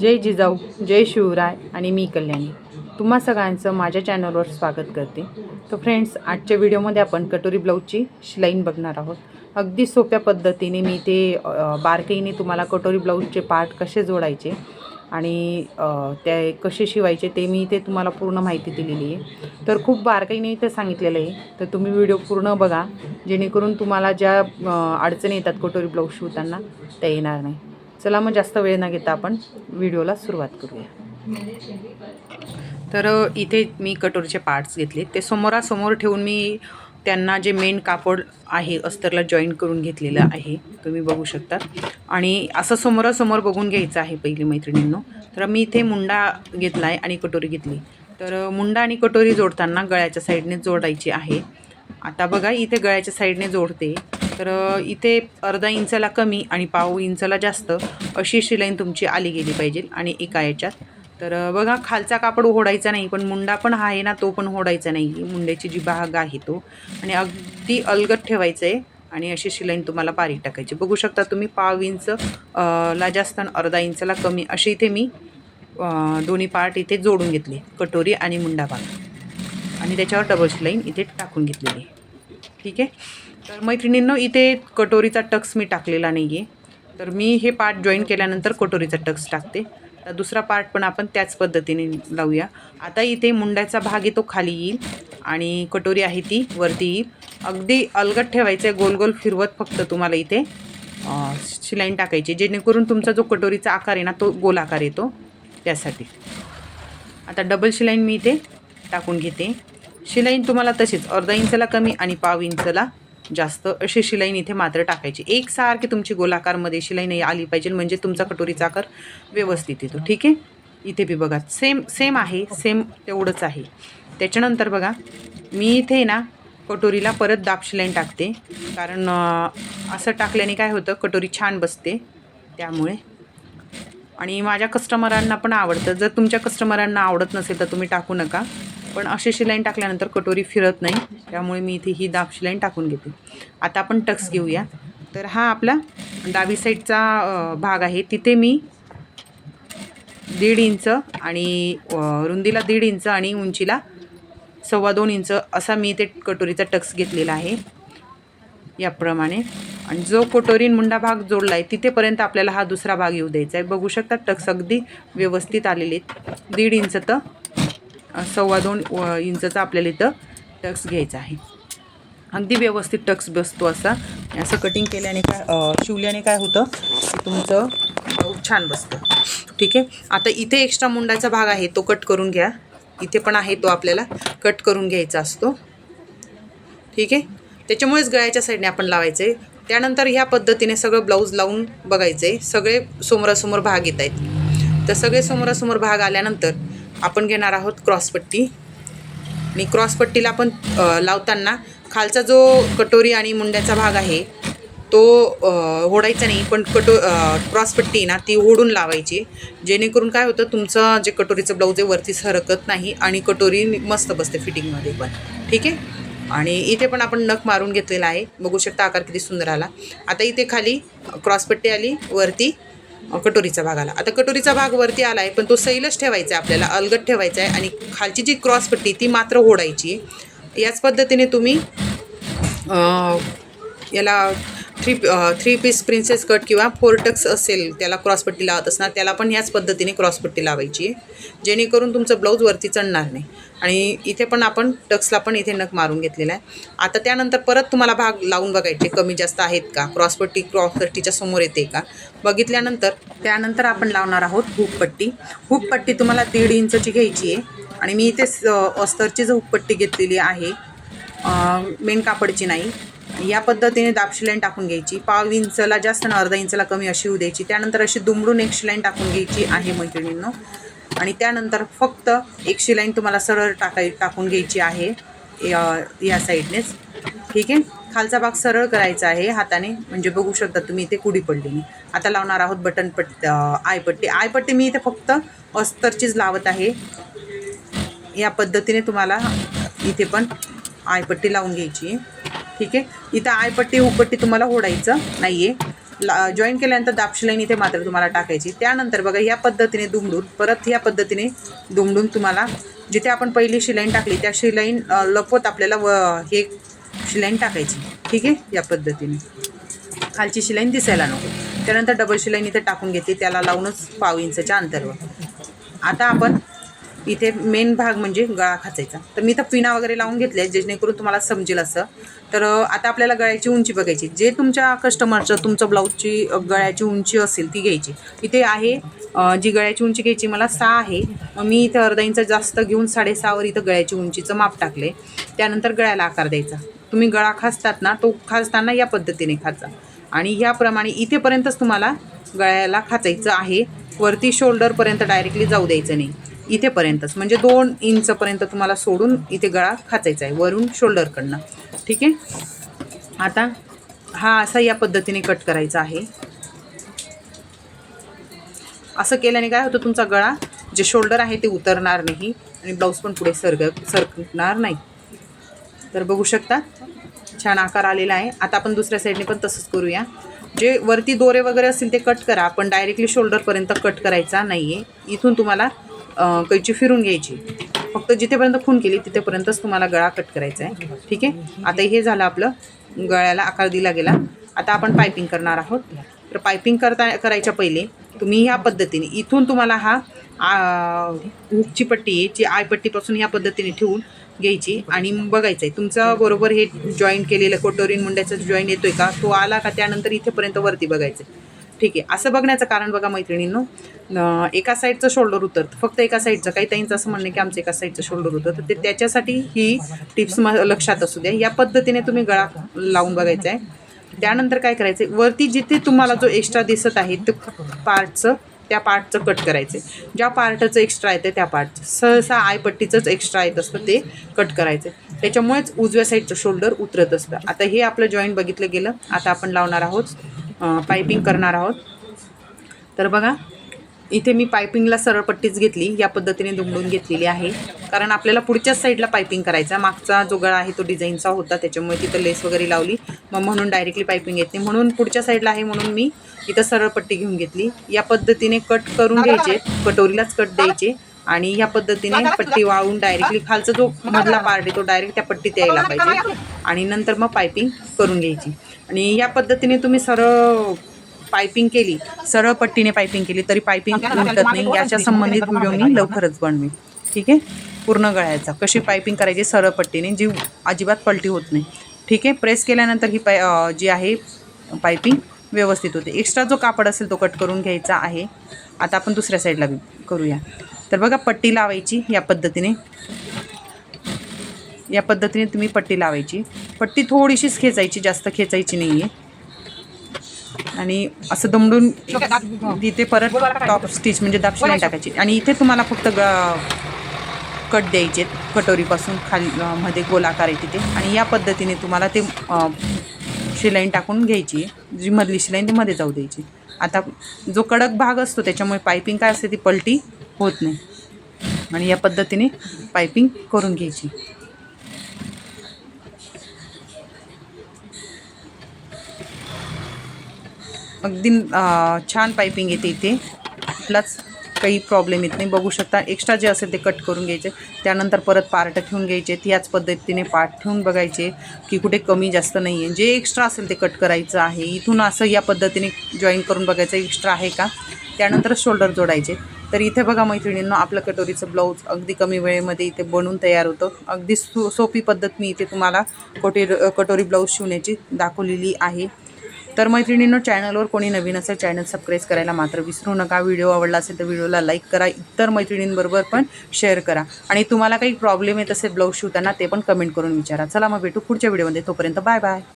जय जिजाऊ जय शिवराय आणि मी कल्याणी. तुम्हा सगळ्यांचं माझ्या चॅनलवर स्वागत करते. तर फ्रेंड्स आजच्या व्हिडिओमध्ये आपण कटोरी ब्लाऊजची शिलाईन बघणार आहोत. अगदी सोप्या पद्धतीने मी ते बारकाईने तुम्हाला कटोरी ब्लाऊजचे पार्ट कसे जोडायचे आणि ते कसे शिवायचे ते मी ते तुम्हाला पूर्ण माहिती दिलेली आहे. तर खूप बारकाईने इथं सांगितलेलं आहे. तर तुम्ही व्हिडिओ पूर्ण बघा. जेणेकरून तुम्हाला ज्या अडचणी येतात कटोरी ब्लाऊज शिवताना त्या येणार नाही. चला मग जास्त वेळ न घेता आपण व्हिडिओला सुरुवात करूया. तर इथे मी कटोरीचे पार्ट्स घेतले. ते समोरासमोर ठेवून मी त्यांना जे मेन कापड आहे अस्तरला जॉईन करून घेतलेलं आहे. तुम्ही बघू शकता. आणि असं समोरासमोर बघून घ्यायचं आहे पहिली मैत्रिणींनो. तर मी इथे मुंडा घेतला आहे आणि कटोरी घेतली. तर मुंडा आणि कटोरी जोडताना गळ्याच्या साईडने जोडायची आहे. आता बघा इथे गळ्याच्या साईडने जोडते. तर इथे अर्धा इंचाला कमी आणि पाव इंचाला जास्त अशी शिलाईन तुमची आली गेली पाहिजे आणि एका याच्यात. तर बघा खालचा कापड ओढायचा नाही पण मुंडा पण आहे ना तो पण ओढायचा नाही. मुंड्याची जी भाग आहे तो. आणि अगदी अलगद ठेवायचं आहे आणि अशी शिलाईन तुम्हाला बारीक टाकायची. बघू शकता तुम्ही पाव इंच ला जास्त आणि अर्धा इंचाला कमी अशी इथे मी दोन्ही पार्ट इथे जोडून घेतली. कटोरी आणि मुंडा भाग. आणि त्याच्यावर डबल शिलाईन इथे टाकून घेतलेली आहे. ठीक आहे? तर मैत्रिणींनो इथे कटोरीचा टक्स मी टाकलेला नाही आहे तर मी हे पार्ट जॉईन केल्यानंतर कटोरीचा टक्स टाकते. तर दुसरा पार्ट पण आपण त्याच पद्धतीने लावूया. आता इथे मुंड्याचा भाग आहे तो खाली येईल आणि कटोरी आहे ती वरती येईल. अगदी अलगट ठेवायचं आहे गोल गोल फिरवत फक्त तुम्हाला इथे शिलाईन टाकायची जेणेकरून तुमचा जो कटोरीचा आकार आहे ना तो गोल आकार येतो त्यासाठी. आता डबल शिलाईन मी इथे टाकून घेते. शिलाईन तुम्हाला तशीच अर्धा इंचला कमी आणि पाव इंचला जास्त अशी शिलाईन इथे मात्र टाकायची. एकसारखी तुमची गोलाकारमध्ये शिलाई नाही आली पाहिजे म्हणजे तुमचा कटोरीचा आकार व्यवस्थित येतो. ठीक आहे? इथे बी बघा सेम सेम आहे सेम तेवढंच आहे. त्याच्यानंतर बघा मी इथे ना कटोरीला परत दाब शिलाईन टाकते. कारण असं टाकल्याने काय होतं कटोरी छान बसते त्यामुळे. आणि माझ्या कस्टमरांना पण आवडतं. जर तुमच्या कस्टमरांना आवडत नसेल तर तुम्ही टाकू नका. पण अशी शिलाईन टाकल्यानंतर कटोरी फिरत नाही. त्यामुळे मी इथे ही दाब शिलाईन टाकून घेते. आता आपण टक्स घेऊया. तर हा आपला डावी साईडचा भाग आहे. तिथे मी दीड इंच आणि रुंदीला दीड इंच आणि उंचीला सव्वा दोन इंच असा मी इथे कटोरीचा टक्स घेतलेला आहे. याप्रमाणे. आणि जो कटोरीन मुंडा भाग जोडला आहे तिथेपर्यंत आपल्याला हा दुसरा भाग येऊ द्यायचा आहे. बघू शकता टक्स अगदी व्यवस्थित आलेले आहेत. दीड इंच तर सव्वा दोन व इंचचा आपल्याला इथं टक्स घ्यायचा आहे. अगदी व्यवस्थित टक्स बसतो असा. असं कटिंग केल्याने काय शिवल्याने काय होतं? तुमचं ब्लाऊज छान बसतं. ठीक आहे? आता इथे एक्स्ट्रा मुंडाचा भाग आहे तो कट करून घ्या. इथे पण आहे तो आपल्याला कट करून घ्यायचा असतो. ठीक आहे? त्याच्यामुळेच गळ्याच्या साईडने आपण लावायचं आहे त्यानंतर ह्या पद्धतीने सगळं ब्लाऊज लावून बघायचं आहे सगळे समोरासमोर भाग येत आहेत. तर सगळे समोरासमोर भाग आल्यानंतर आपण घेणार आहोत क्रॉसपट्टी. आणि क्रॉसपट्टीला आपण लावताना खालचा जो कटोरी आणि मुंड्याचा भाग आहे तो ओढायचा नाही पण कटो क्रॉसपट्टी ना ती ओढून लावायची. जेणेकरून काय होतं तुमचं जे कटोरीचं ब्लाऊज आहे वरती सरकत नाही आणि कटोरी मस्त बसते फिटिंगमध्ये पण. ठीक आहे? आणि इथे पण आपण नख मारून घेतलेला आहे. बघू शकता आकार किती सुंदर आला. आता इथे खाली क्रॉसपट्टी आली वरती कटोरीचा भाग आला. आता कटोरीचा भाग वरती आला आहे पण तो सैलच ठेवायचा आहे आपल्याला अलगट ठेवायचा आहे आणि खालची जी क्रॉसपट्टी ती मात्र ओढायची आहे. याच पद्धतीने तुम्ही याला three three piece princess cut किंवा फोर टक्स असेल त्याला क्रॉसपट्टी लावत असणार त्याला पण ह्याच पद्धतीने क्रॉसपट्टी लावायची आहे. जेणेकरून तुमचं ब्लाऊज वरती चढणार नाही. आणि इथे पण आपण टक्सला पण इथे नख मारून घेतलेला आहे. आता त्यानंतर परत तुम्हाला भाग लावून बघायचे कमी जास्त आहेत का? क्रॉसपट्टी क्रॉसपट्टीच्या समोर येते का? बघितल्यानंतर त्यानंतर आपण लावणार आहोत हुपपट्टी हुपपट्टी तुम्हाला दीड इंचची घ्यायची आहे. आणि मी इथे स- अस्तरचीच हुपपट्टी घेतलेली आहे मेन कापडची नाही या पद्धतीने दाब लाईन टाकून घ्यायची. पाव इंचला जास्त ना अर्धा इंचला कमी अशी होऊ द्यायची. त्यानंतर अशी दुमडून एक शिलाईन टाकून घ्यायची आहे मैत्रिणींनो. आणि त्यानंतर फक्त एक शिलाईन तुम्हाला सरळ टाकाय टाकून घ्यायची आहे या साईडनेच. ठीक आहे? खालचा भाग सरळ करायचा आहे हाताने. म्हणजे बघू शकता तुम्ही इथे कुडी पडली आता लावणार आहोत बटन पट्टी आयपट्टी. आयपट्टी मी इथे फक्त अस्तरचीच लावत आहे. या पद्धतीने तुम्हाला इथे पण आयपट्टी लावून घ्यायची. आहे ठीक आहे? इथं आयपट्टी उपट्टी तुम्हाला ओढायचं नाही आहे ला जॉईन केल्यानंतर दाबशिलाईन इथे मात्र तुम्हाला टाकायची. त्यानंतर बघा या पद्धतीने दुमडून परत या पद्धतीने दुमडून तुम्हाला जिथे आपण पहिली शिलाईन टाकली त्या शिलाईन लपवत आपल्याला व हे शिलाईन टाकायची. ठीक आहे? या पद्धतीने. खालची शिलाईन दिसायला नको. त्यानंतर डबल शिलाईन इथे टाकून घेतली त्याला लावूनच पाव इंचच्या अंतरवर. आता आपण इथे मेन भाग म्हणजे गळा खाचायचा. तर मी तर पिना वगैरे लावून घेतले जेणेकरून तुम्हाला समजेल असं. तर आता आपल्याला गळ्याची उंची बघायची. जे तुमच्या कस्टमरचं तुमचं ब्लाऊजची गळ्याची उंची असेल ती घ्यायची. इथे आहे जी गळ्याची उंची घ्यायची मला सहा आहे. मी इथं अर्धा इंच जास्त घेऊन साडेसहावर इथं गळ्याची उंचीचं माप टाकले. त्यानंतर गळ्याला आकार द्यायचा. तुम्ही गळा खासतात ना तो खासताना या पद्धतीने खाचा. आणि ह्याप्रमाणे इथेपर्यंतच तुम्हाला गळ्याला खाचायचं आहे. वरती शोल्डरपर्यंत डायरेक्टली जाऊ द्यायचं नाही. इथेपर्यंतच. म्हणजे दोन इंचपर्यंत तुम्हाला सोडून इथे गळा खाचायचा आहे वरून शोल्डरकडनं. ठीक आहे? आता हा असा या पद्धतीने कट करायचा आहे. असं केल्याने काय होतं तुमचा गळा जे शोल्डर आहे ते उतरणार नाही आणि ब्लाऊज पण पुढे सरग सरकणार नाही. तर बघू शकता छान आकार आलेला आहे. आता आपण दुसऱ्या साईडने पण तसंच करूया. जे वरती दोरे वगैरे असतील ते कट करा. पण डायरेक्टली शोल्डरपर्यंत कट करायचा नाही आहे इथून तुम्हाला कैची फिरून घ्यायची. फक्त जिथेपर्यंत खून केली तिथेपर्यंतच तुम्हाला गळा कट करायचा आहे. ठीक आहे? आता हे झालं आपलं. गळ्याला आकार दिला गेला. आता आपण पायपिंग करणार आहोत. तर पायपिंग करता करायच्या पहिले तुम्ही ह्या पद्धतीने इथून तुम्हाला हा आ, हुकची पट्टी आहे जी आयपट्टीपासून ह्या पद्धतीने ठेवून घ्यायची आणि बघायचं आहे. तुमचं बरोबर हे जॉईन केलेलं कोटोरीन मुंड्याचा जॉईन येतोय का? तो आला का? त्यानंतर इथेपर्यंत वरती बघायचं ठीक आहे. असं बघण्याचं कारण बघा मैत्रिणींनो एका साईडचं शोल्डर उतरतं. फक्त एका साईडचं काही ताईंचं असं म्हणणं की आमचं एका साईडचं शोल्डर उतरतं. तर ते त्याच्यासाठी ही टिप्स म लक्षात असू द्या. या पद्धतीने तुम्ही गळा लावून बघायचा आहे. त्यानंतर काय करायचं आहे वरती जिथे तुम्हाला जो एक्स्ट्रा दिसत आहे ते पार्टचं त्या पार्टचं कट करायचं आहे ज्या पार्टचं एक्स्ट्रा येतं त्या पार्टचं सहसा आयपट्टीचंच एक्स्ट्रा येत असतं ते कट करायचं आहे त्याच्यामुळेच उजव्या साईडचं शोल्डर उतरत असतं. आता हे आपलं जॉईंट बघितलं गेलं. आता आपण लावणार आहोत. पायपिंग करणार आहोत. तर बघा इथे मी पायपिंगला सरळ पट्टीच घेतली. या पद्धतीने दुमडून घेतलेली आहे. कारण आपल्याला पुढच्याच साईडला पायपिंग करायचा मागचा जो गळा आहे तो डिझाईनचा होता. त्याच्यामुळे तिथं लेस वगैरे लावली. मग म्हणून डायरेक्टली पायपिंग येत नाही. म्हणून पुढच्या साईडला आहे म्हणून मी इथं सरळ पट्टी घेऊन घेतली. या पद्धतीने कट करून घ्यायचे. कटोरीलाच कट द्यायचे. आणि ह्या पद्धतीने पट्टी वाळून डायरेक्टली खालचा जो मधला पार्ट आहे तो डायरेक्ट त्या पट्टीत यायला पाहिजे. आणि नंतर मग पायपिंग करून घ्यायची. आणि या पद्धतीने तुम्ही सरळ पायपिंग केली सरळ पट्टीने पायपिंग केली तरी पायपिंग उलटत नाही. याच्या संबंधित व्हिडिओ मी लवकरच बनवेन ठीक आहे? पूर्ण गळ्याचा. कशी पायपिंग करायची सरळ पट्टीने? जी अजिबात पलटी होत नाही. ठीक आहे? प्रेस केल्यानंतर ही पाय जी आहे पायपिंग व्यवस्थित होते. एक्स्ट्रा जो कापड असेल तो कट करून घ्यायचा आहे. आता आपण दुसऱ्या साईडला करूया. तर बघा पट्टी लावायची या पद्धतीने. या पद्धतीने तुम्ही पट्टी लावायची. पट्टी थोडीशीच खेचायची जास्त खेचायची नाही आहे आणि असं दमडून तिथे परत टॉप स्टिच म्हणजे दापशिलाई टाकायची. आणि इथे तुम्हाला फक्त ग कट द्यायचे कटोरीपासून खाली मध्ये गोलाकार आहे तिथे. आणि या पद्धतीने तुम्हाला ते शिलाईन टाकून घ्यायची. आहे जी मधली शिलाईन ती मध्ये जाऊ द्यायची. आता जो कडक भाग असतो त्याच्यामुळे पायपिंग काय असते ती पलटी. होत नाही. आणि या पद्धतीने पायपिंग करून घ्यायची. अगदी छान पायपिंग येते इथे. कुठलाच काही प्रॉब्लेम येत नाही. बघू शकता एक्स्ट्रा जे असेल ते कट करून घ्यायचे. त्यानंतर परत पार्ट ठेवून घ्यायचे. याच पद्धतीने पार्ट ठेवून बघायचे की कुठे कमी जास्त नाही आहे जे एक्स्ट्रा असेल ते कट करायचं आहे. इथून असं या पद्धतीने जॉईन करून बघायचं एक्स्ट्रा आहे का? त्यानंतरच शोल्डर जोडायचे. तर इथे बघा मैत्रिणींना आपलं कटोरीचं ब्लाऊज अगदी कमी वेळेमध्ये इथे बनून तयार होतं. अगदी सो सोपी पद्धत मी इथे तुम्हाला कोटी कटोरी ब्लाऊज शिवण्याची दाखवलेली आहे. तर मैत्रिणींनो चॅनलवर कोणी नवीन असेल चॅनल सबस्क्राईब करायला मात्र विसरू नका. व्हिडिओ आवडला असेल तर व्हिडिओला लाईक करा. इतर मैत्रिणींबरोबर पण शेअर करा. आणि तुम्हाला काही प्रॉब्लेम येत असेल ब्लाऊज शिवताना ते पण कमेंट करून विचारा. चला मग भेटू पुढच्या व्हिडिओमध्ये तोपर्यंत बाय बाय